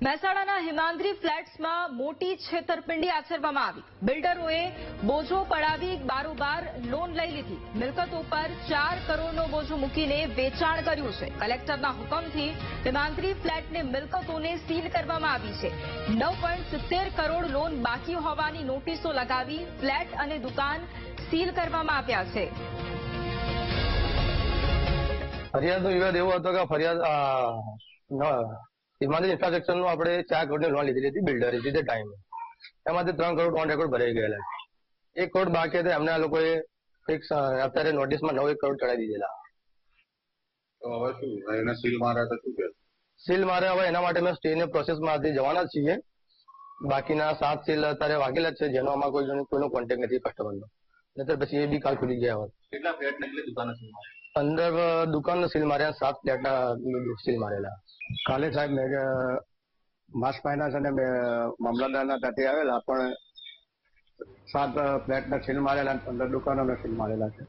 મહેસાણાના હિમાંદ્રી ફ્લેટ્સમાં મોટી છેતરપિંડી આચરવામાં આવી. બિલ્ડરોએ બોજો પડાવી બારોબાર લોન લઈ લીધી. મિલકતો પર ચાર કરોડનો બોજો મૂકીને વેચાણ કર્યું છે. કલેક્ટરના હુકમથી હિમાંદ્રી ફ્લેટની મિલકતોને સીલ કરવામાં આવી છે. નવ કરોડ લોન બાકી હોવાની નોટિસો લગાવી ફ્લેટ અને દુકાન સીલ કરવામાં આવ્યા છે. ફરિયાદનો વિવાદ એવો હતો કે ફરિયાદ હિમાલય ઇન્ફ્રાસ્ટ્રક્ચરનું આપણે ચાર કરોડની લોન લીધેલી હતી બિલ્ડર તે ટાઈમે એમાંથી ત્રણ કરોડ ઓન રેકોર્ડ ભરાઈ ગયેલા. એક કરોડ બાકી હતા એમને આ લોકોએ ફિક્સ અત્યારે નોટિસમાં નવ એક કરોડ ચડાવી દીધેલા. તો હવે શું? એને સીલ મારે તો શું કે? સીલ મારે હવે એના માટે મેં સ્ટેની પ્રોસેસમાંથી જવાના છીએ. બાકીના સાત સીલ અત્યારે વાગેલા જ છે જેનો આમાં કોઈ કોઈનો કોન્ટેક્ટ નથી કસ્ટમરનો નહીતર પછી એ બી કાલ ખુલી ગયા હોત કેટલા ફ્લેટ ને કેટલી દુકાનો અંદર દુકાનનો સીલ માર્યા, સાત ફ્લેટના સીલ મારેલા. કાલે સાહેબ મેં માસ ફાઇનાન્સ અને મામલતદાર મામલતદારના સાથે આવેલા, પણ સાત ફ્લેટના સીલ મારેલા અને પંદર દુકાનોના સીલ મારેલા છે.